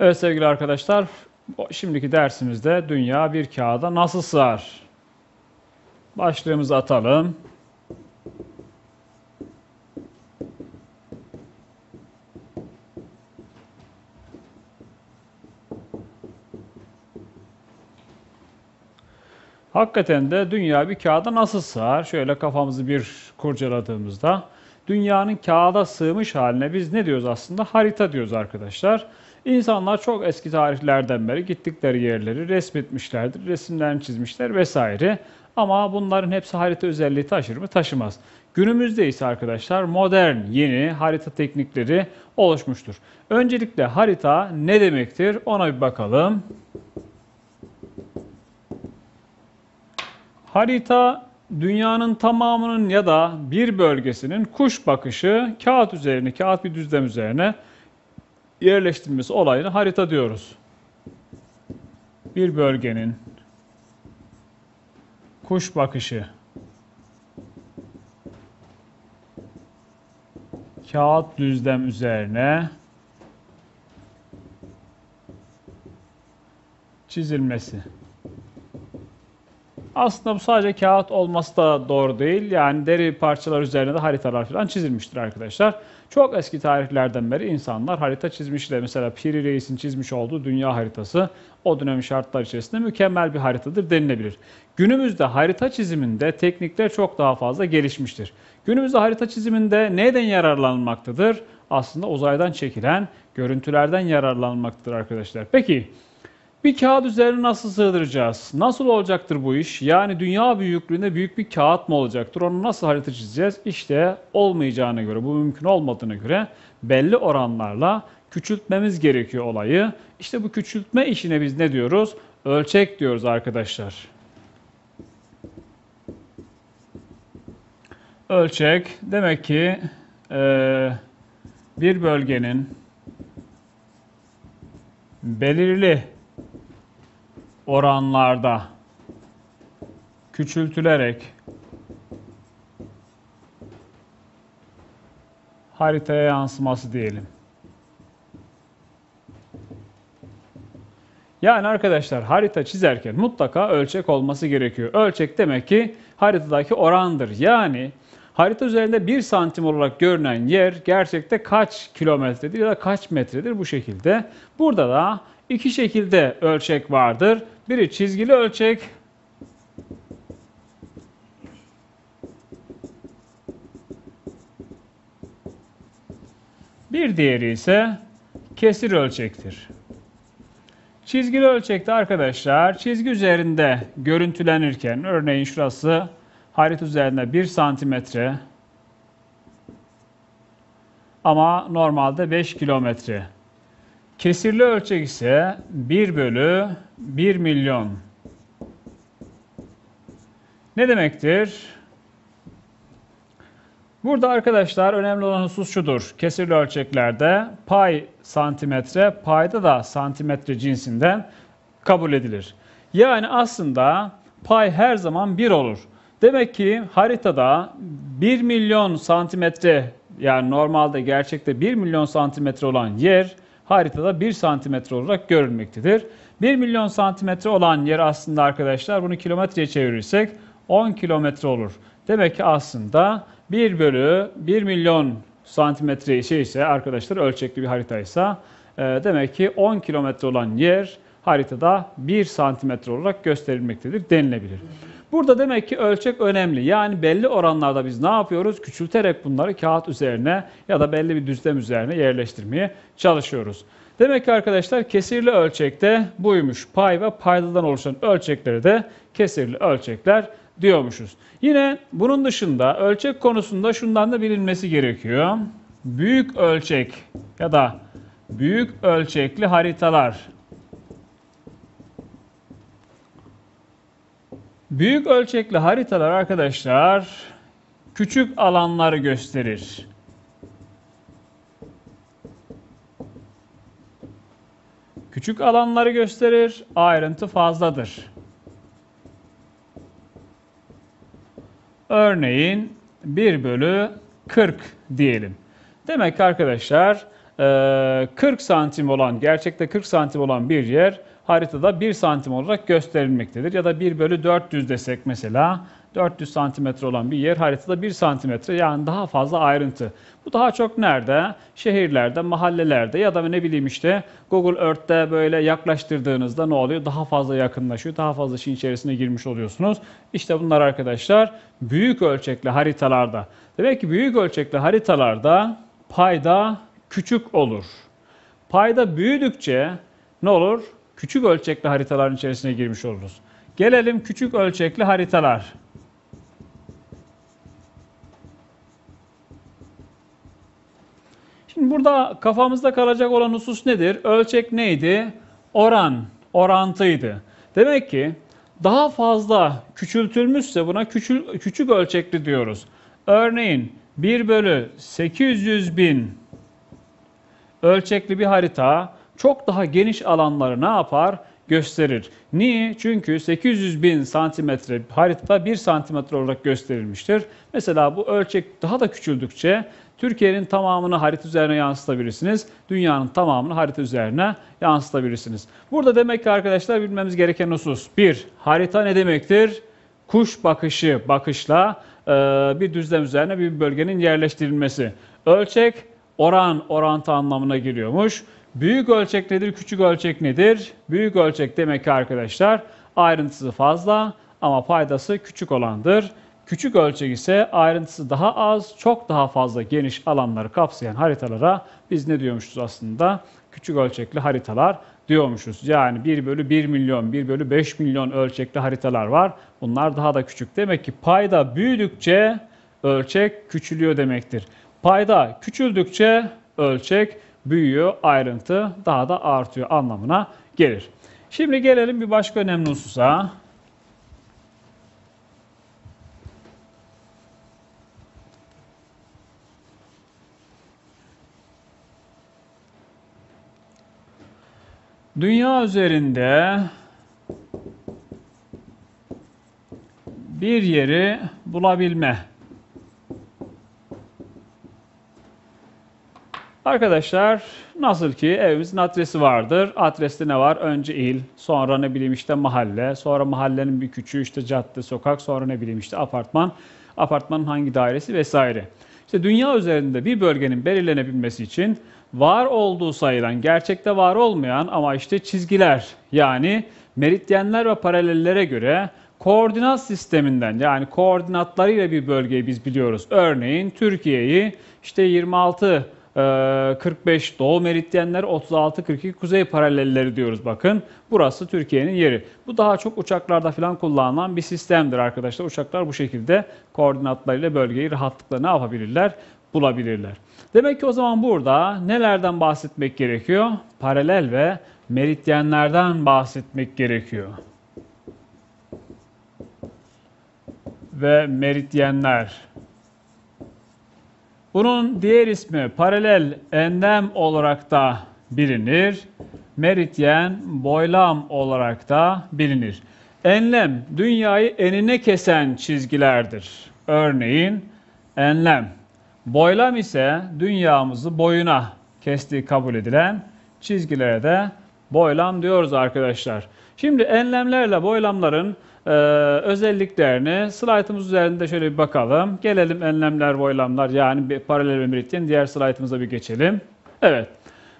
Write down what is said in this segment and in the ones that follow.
Evet sevgili arkadaşlar, şimdiki dersimizde dünya bir kağıda nasıl sığar? Başlığımızı atalım. Hakikaten de dünya bir kağıda nasıl sığar? Şöyle kafamızı bir kurcaladığımızda dünyanın kağıda sığmış haline biz ne diyoruz aslında? Harita diyoruz arkadaşlar. İnsanlar çok eski tarihlerden beri gittikleri yerleri resmetmişlerdir, resimlerini çizmişler vesaire. Ama bunların hepsi harita özelliği taşır mı? Taşımaz. Günümüzde ise arkadaşlar modern, yeni harita teknikleri oluşmuştur. Öncelikle harita ne demektir? Ona bir bakalım. Harita dünyanın tamamının ya da bir bölgesinin kuş bakışı kağıt üzerine, kağıt bir düzlem üzerine yerleştirilmesi olayını harita diyoruz. Bir bölgenin kuş bakışı kağıt düzlem üzerine çizilmesi. Aslında bu sadece kağıt olması da doğru değil. Yani deri parçalar üzerine de haritalar falan çizilmiştir arkadaşlar. Çok eski tarihlerden beri insanlar harita çizmişler. Mesela Piri Reis'in çizmiş olduğu dünya haritası o dönem şartlar içerisinde mükemmel bir haritadır denilebilir. Günümüzde harita çiziminde teknikler çok daha fazla gelişmiştir. Günümüzde harita çiziminde neden yararlanmaktadır? Aslında uzaydan çekilen görüntülerden yararlanmaktadır arkadaşlar. Peki bir kağıt üzerine nasıl sığdıracağız? Nasıl olacaktır bu iş? Yani dünya büyüklüğünde büyük bir kağıt mı olacaktır? Onu nasıl harita çizeceğiz? İşte olmayacağına göre, bu mümkün olmadığına göre belli oranlarla küçültmemiz gerekiyor olayı. İşte bu küçültme işine biz ne diyoruz? Ölçek diyoruz arkadaşlar. Ölçek demek ki eee, bir bölgenin belirli oranlarda küçültülerek haritaya yansıması diyelim. Yani arkadaşlar harita çizerken mutlaka ölçek olması gerekiyor. Ölçek demek ki haritadaki orandır. Yani harita üzerinde 1 santim olarak görünen yer gerçekte kaç kilometredir ya da kaç metredir bu şekilde. Burada da iki şekilde ölçek vardır. Biri çizgili ölçek, bir diğeri ise kesir ölçektir. Çizgili ölçekte arkadaşlar çizgi üzerinde görüntülenirken örneğin şurası harita üzerinde 1 santimetre ama normalde 5 kilometre. Kesirli ölçek ise 1 bölü 1 milyon. Ne demektir? Burada arkadaşlar önemli olan husus şudur. Kesirli ölçeklerde pay santimetre, payda da santimetre cinsinden kabul edilir. Yani aslında pay her zaman 1 olur. Demek ki haritada 1 milyon santimetre yani normalde gerçekte 1 milyon santimetre olan yer haritada 1 santimetre olarak görülmektedir. 1 milyon santimetre olan yer aslında arkadaşlar bunu kilometreye çevirirsek 10 kilometre olur. Demek ki aslında 1 bölü 1 milyon santimetre şey ise arkadaşlar ölçekli bir haritaysa e, demek ki 10 kilometre olan yer haritada 1 santimetre olarak gösterilmektedir denilebilir. Burada demek ki ölçek önemli. Yani belli oranlarda biz ne yapıyoruz? Küçülterek bunları kağıt üzerine ya da belli bir düzlem üzerine yerleştirmeye çalışıyoruz. Demek ki arkadaşlar kesirli ölçekte buymuş. Pay ve paydadan oluşan ölçekleri de kesirli ölçekler diyormuşuz. Yine bunun dışında ölçek konusunda şundan da bilinmesi gerekiyor. Büyük ölçek ya da büyük ölçekli haritalar Büyük ölçekli haritalar arkadaşlar küçük alanları gösterir. Küçük alanları gösterir, ayrıntı fazladır. Örneğin 1 bölü 40 diyelim. Demek ki arkadaşlar e, 40 santim olan, gerçekte 40 santim olan bir yer haritada 1 santim olarak gösterilmektedir. Ya da 1 bölü 400 desek mesela 400 santimetre olan bir yer haritada 1 santimetre yani daha fazla ayrıntı. Bu daha çok nerede? Şehirlerde, mahallelerde ya da ne bileyim işte Google Earth'te böyle yaklaştırdığınızda ne oluyor? Daha fazla yakınlaşıyor, daha fazla şeyin içerisine girmiş oluyorsunuz. İşte bunlar arkadaşlar büyük ölçekli haritalarda. Demek ki büyük ölçekli haritalarda payda küçük olur. Payda büyüdükçe ne olur? Küçük ölçekli haritaların içerisine girmiş oluruz. Gelelim küçük ölçekli haritalar. Şimdi burada kafamızda kalacak olan husus nedir? Ölçek neydi? Oran, orantıydı. Demek ki daha fazla küçültülmüşse buna küçül, küçük ölçekli diyoruz. Örneğin 1 bölü 800 bin ölçekli bir harita çok daha geniş alanları ne yapar? Gösterir. Niye? Çünkü 800 bin santimetre haritada 1 santimetre olarak gösterilmiştir. Mesela bu ölçek daha da küçüldükçe Türkiye'nin tamamını harita üzerine yansıtabilirsiniz. Dünyanın tamamını harita üzerine yansıtabilirsiniz. Burada demek ki arkadaşlar bilmemiz gereken husus. Bir, harita ne demektir? Kuş bakışı, bakışla e, bir düzlem üzerine bir bölgenin yerleştirilmesi. Ölçek, oran, orantı anlamına geliyormuş. Büyük ölçek nedir, küçük ölçek nedir? Büyük ölçek demek ki arkadaşlar ayrıntısı fazla ama paydası küçük olandır. Küçük ölçek ise ayrıntısı daha az, çok daha fazla geniş alanları kapsayan haritalara biz ne diyormuşuz aslında? Küçük ölçekli haritalar diyormuşuz. Yani 1 bölü 1 milyon, 1 bölü 5 milyon ölçekli haritalar var. Bunlar daha da küçük. Demek ki payda büyüdükçe ölçek küçülüyor demektir. Payda küçüldükçe ölçek büyüyor, ayrıntı daha da artıyor anlamına gelir. Şimdi gelelim bir başka önemli hususa. Dünya üzerinde bir yeri bulabilme. Arkadaşlar nasıl ki evimizin adresi vardır. Adreste ne var? Önce il, sonra ne bileyim işte mahalle, sonra mahallenin bir küçüğü işte cadde, sokak, sonra ne bileyim işte apartman, apartmanın hangi dairesi vesaire. İşte dünya üzerinde bir bölgenin belirlenebilmesi için var olduğu sayılan, gerçekte var olmayan ama işte çizgiler yani meridyenler ve paralellere göre koordinat sisteminden yani koordinatlarıyla bir bölgeyi biz biliyoruz. Örneğin Türkiye'yi işte 26 45 e, doğu meridyenler 36 42 kuzey paralelleri diyoruz bakın. Burası Türkiye'nin yeri. Bu daha çok uçaklarda falan kullanılan bir sistemdir arkadaşlar. Uçaklar bu şekilde koordinatlarıyla bölgeyi rahatlıkla ne yapabilirler? Bulabilirler. Demek ki o zaman burada nelerden bahsetmek gerekiyor? Paralel ve meridyenlerden bahsetmek gerekiyor. Ve meridyenler. Bunun diğer ismi paralel enlem olarak da bilinir. Meridyen boylam olarak da bilinir. Enlem dünyayı enine kesen çizgilerdir. Örneğin enlem Boylam ise dünyamızı boyuna kestiği kabul edilen çizgilere de boylam diyoruz arkadaşlar. Şimdi enlemlerle boylamların e, özelliklerini slaytımız üzerinde şöyle bir bakalım. Gelelim enlemler, boylamlar yani bir paralel ve meridyen diğer slaytımıza bir geçelim. Evet.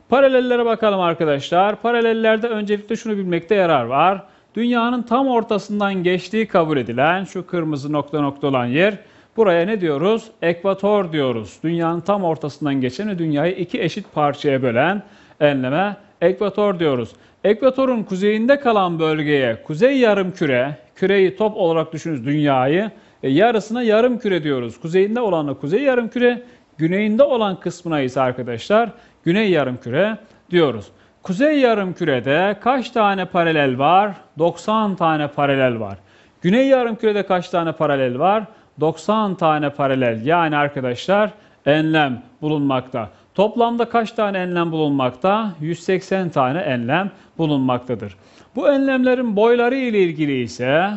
Paralellere bakalım arkadaşlar. Paralellerde öncelikle şunu bilmekte yarar var. Dünyanın tam ortasından geçtiği kabul edilen şu kırmızı nokta nokta olan yer Buraya ne diyoruz? Ekvator diyoruz. Dünyanın tam ortasından geçen ve dünyayı iki eşit parçaya bölen enleme ekvator diyoruz. Ekvatorun kuzeyinde kalan bölgeye kuzey yarım küre, küreyi top olarak düşünün dünyayı, e, yarısına yarım küre diyoruz. Kuzeyinde olanı kuzey yarım küre, güneyinde olan kısmına ise arkadaşlar güney yarım küre diyoruz. Kuzey yarım kürede kaç tane paralel var? 90 tane paralel var. Güney yarım kürede kaç tane paralel var? 90 tane paralel yani arkadaşlar enlem bulunmakta. Toplamda kaç tane enlem bulunmakta? 180 tane enlem bulunmaktadır. Bu enlemlerin boyları ile ilgili ise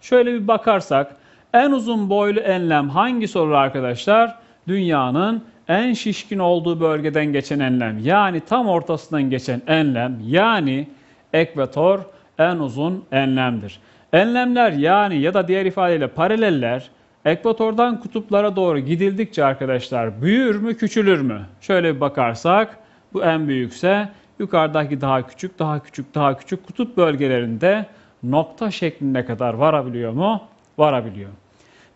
şöyle bir bakarsak en uzun boylu enlem hangisi olur arkadaşlar? Dünyanın en şişkin olduğu bölgeden geçen enlem yani tam ortasından geçen enlem yani ekvator en uzun enlemdir. Enlemler yani ya da diğer ifadeyle paraleller ekvatordan kutuplara doğru gidildikçe arkadaşlar büyür mü küçülür mü? Şöyle bir bakarsak bu en büyükse yukarıdaki daha küçük, daha küçük, daha küçük kutup bölgelerinde nokta şeklinde kadar varabiliyor mu? Varabiliyor.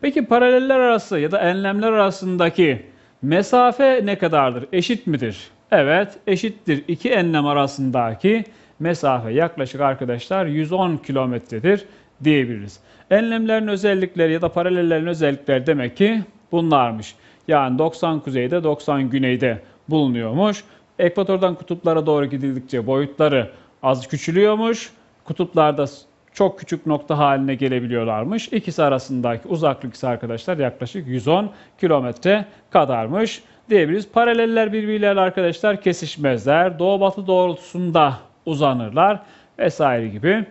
Peki paraleller arası ya da enlemler arasındaki mesafe ne kadardır? Eşit midir? Evet, eşittir. İki enlem arasındaki mesafe yaklaşık arkadaşlar 110 kilometredir diyebiliriz. Enlemlerin özellikleri ya da paralellerin özellikleri demek ki bunlarmış. Yani 90 kuzeyde 90 güneyde bulunuyormuş. Ekvatordan kutuplara doğru gidildikçe boyutları az küçülüyormuş. Kutuplarda çok küçük nokta haline gelebiliyorlarmış. İkisi arasındaki uzaklık ise arkadaşlar yaklaşık 110 kilometre kadarmış diyebiliriz. Paraleller birbirleriyle arkadaşlar kesişmezler. Doğu batı doğrultusunda uzanırlar vesaire gibi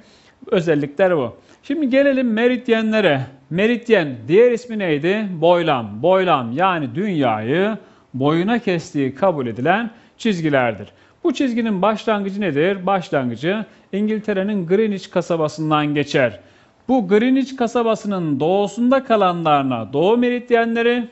özellikler bu. Şimdi gelelim meridyenlere. Meridyen diğer ismi neydi? Boylam. Boylam yani dünyayı boyuna kestiği kabul edilen çizgilerdir. Bu çizginin başlangıcı nedir? Başlangıcı İngiltere'nin Greenwich kasabasından geçer. Bu Greenwich kasabasının doğusunda kalanlarına doğu meridyenleri,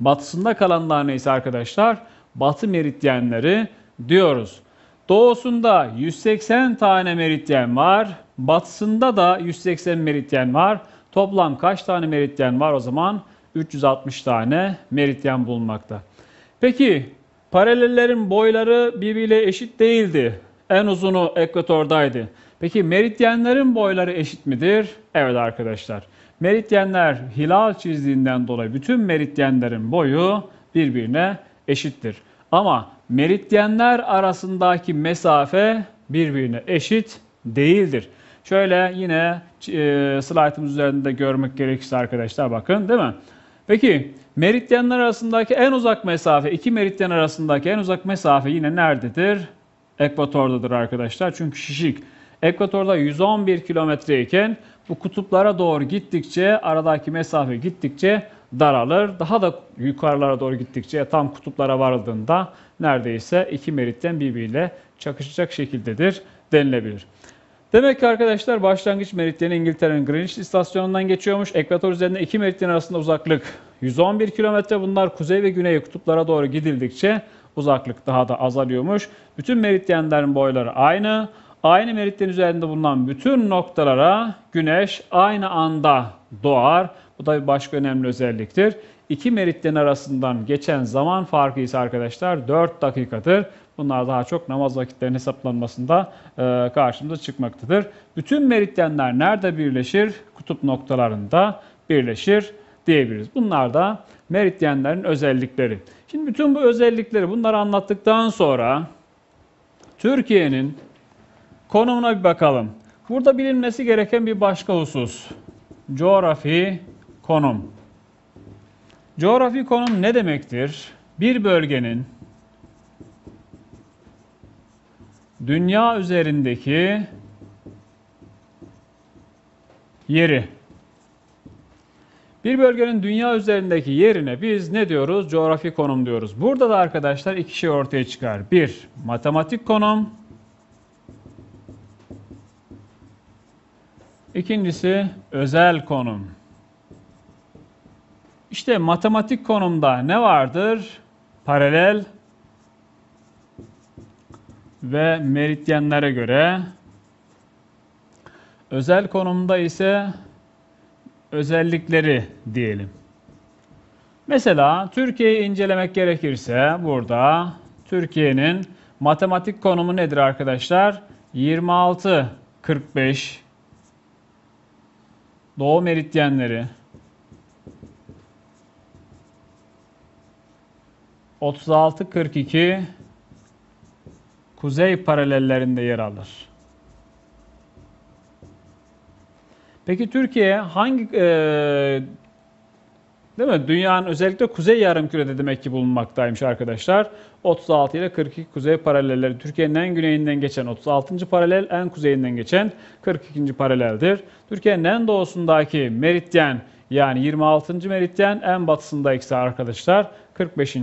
batısında kalanlarına ise arkadaşlar batı meridyenleri diyoruz. Doğusunda 180 tane meridyen var. Batısında da 180 meridyen var. Toplam kaç tane meridyen var o zaman? 360 tane meridyen bulunmakta. Peki paralellerin boyları birbiriyle eşit değildi. En uzunu ekvatordaydı. Peki meridyenlerin boyları eşit midir? Evet arkadaşlar. Meridyenler hilal çizdiğinden dolayı bütün meridyenlerin boyu birbirine eşittir. Ama meridyenler arasındaki mesafe birbirine eşit değildir. Şöyle yine e, slaytımız üzerinde görmek gerekirse arkadaşlar bakın değil mi? Peki meridyenler arasındaki en uzak mesafe, iki meridyen arasındaki en uzak mesafe yine nerededir? Ekvatordadır arkadaşlar. Çünkü şişik. Ekvatorda 111 kilometre iken bu kutuplara doğru gittikçe aradaki mesafe gittikçe daralır. Daha da yukarılara doğru gittikçe tam kutuplara varıldığında neredeyse iki meridyen birbiriyle çakışacak şekildedir denilebilir. Demek ki arkadaşlar başlangıç meridyeni İngiltere'nin Greenwich istasyonundan geçiyormuş. Ekvator üzerinde iki meridyen arasında uzaklık 111 kilometre. Bunlar kuzey ve güney kutuplara doğru gidildikçe uzaklık daha da azalıyormuş. Bütün meridyenlerin boyları aynı. Aynı meridyen üzerinde bulunan bütün noktalara güneş aynı anda doğar. Bu da bir başka önemli özelliktir. İki meridyen arasından geçen zaman farkı ise arkadaşlar 4 dakikadır. Bunlar daha çok namaz vakitlerinin hesaplanmasında e, karşımıza çıkmaktadır. Bütün meridyenler nerede birleşir? Kutup noktalarında birleşir diyebiliriz. Bunlar da meridyenlerin özellikleri. Şimdi bütün bu özellikleri bunları anlattıktan sonra Türkiye'nin konumuna bir bakalım. Burada bilinmesi gereken bir başka husus. Coğrafi konum. Coğrafi konum ne demektir? Bir bölgenin dünya üzerindeki yeri. Bir bölgenin dünya üzerindeki yerine biz ne diyoruz? Coğrafi konum diyoruz. Burada da arkadaşlar iki şey ortaya çıkar. Bir, matematik konum. İkincisi özel konum. İşte matematik konumda ne vardır? Paralel ve meridyenlere göre. Özel konumda ise özellikleri diyelim. Mesela Türkiye'yi incelemek gerekirse burada Türkiye'nin matematik konumu nedir arkadaşlar? 26 45 Doğu meridyenleri 36 42 kuzey paralellerinde yer alır. Peki Türkiye hangi e, değil mi? Dünyanın özellikle kuzey yarımkürede demek ki bulunmaktaymış arkadaşlar. 36 ile 42 kuzey paralelleri Türkiye'nin en güneyinden geçen 36. paralel, en kuzeyinden geçen 42. paraleldir. Türkiye'nin en doğusundaki meridyen yani 26. meridyen en batısında ise arkadaşlar 45.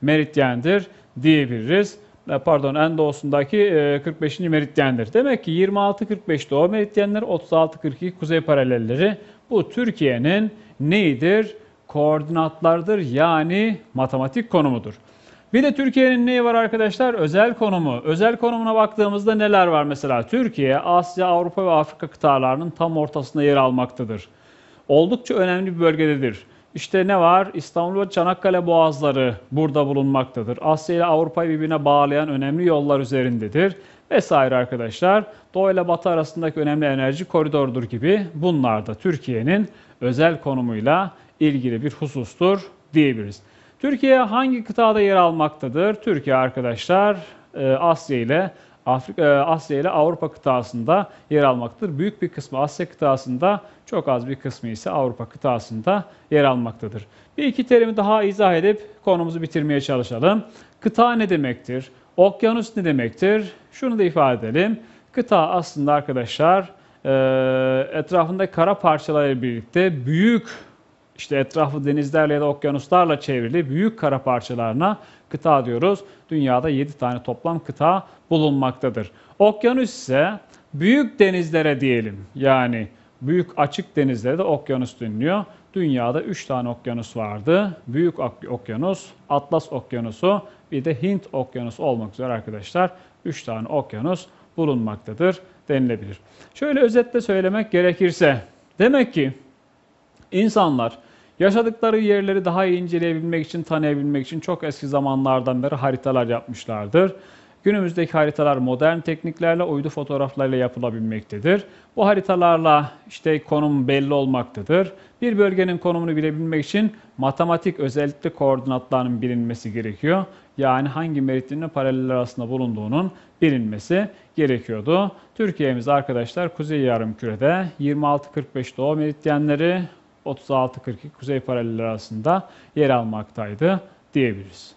meridyendir diyebiliriz. E, Pardon en doğusundaki e, 45. meridyendir. Demek ki 26-45 doğu meridyenleri, 36-42 kuzey paralelleri bu Türkiye'nin neyidir? Koordinatlardır yani matematik konumudur. Bir de Türkiye'nin neyi var arkadaşlar? Özel konumu. Özel konumuna baktığımızda neler var mesela? Türkiye, Asya, Avrupa ve Afrika kıtalarının tam ortasında yer almaktadır. Oldukça önemli bir bölgededir. İşte ne var? İstanbul ve Çanakkale boğazları burada bulunmaktadır. Asya ile Avrupa'yı birbirine bağlayan önemli yollar üzerindedir. Vesaire arkadaşlar. Doğu ile Batı arasındaki önemli enerji koridorudur gibi bunlar da Türkiye'nin özel konumuyla ilgili bir husustur diyebiliriz. Türkiye hangi kıtada yer almaktadır? Türkiye arkadaşlar e, Asya ile Afrika, e, Asya ile Avrupa kıtasında yer almaktadır. Büyük bir kısmı Asya kıtasında, çok az bir kısmı ise Avrupa kıtasında yer almaktadır. Bir iki terimi daha izah edip konumuzu bitirmeye çalışalım. Kıta ne demektir? Okyanus ne demektir? Şunu da ifade edelim. Kıta aslında arkadaşlar e, etrafında kara parçalarıyla birlikte büyük işte etrafı denizlerle ya da okyanuslarla çevrili büyük kara parçalarına kıta diyoruz. Dünyada 7 tane toplam kıta bulunmaktadır. Okyanus ise büyük denizlere diyelim. Yani büyük açık denizlere de okyanus deniliyor. Dünyada 3 tane okyanus vardı. Büyük ok- okyanus, Atlas okyanusu, bir de Hint okyanusu olmak üzere arkadaşlar 3 tane okyanus bulunmaktadır denilebilir. Şöyle özetle söylemek gerekirse demek ki İnsanlar yaşadıkları yerleri daha iyi inceleyebilmek için, tanıyabilmek için çok eski zamanlardan beri haritalar yapmışlardır. Günümüzdeki haritalar modern tekniklerle, uydu fotoğraflarıyla yapılabilmektedir. Bu haritalarla işte konum belli olmaktadır. Bir bölgenin konumunu bilebilmek için matematik özellikle koordinatlarının bilinmesi gerekiyor. Yani hangi meridyenin paralel arasında bulunduğunun bilinmesi gerekiyordu. Türkiye'miz arkadaşlar Kuzey Yarımküre'de 26-45 doğu meridyenleri, 36-42 kuzey paralel arasında yer almaktaydı diyebiliriz.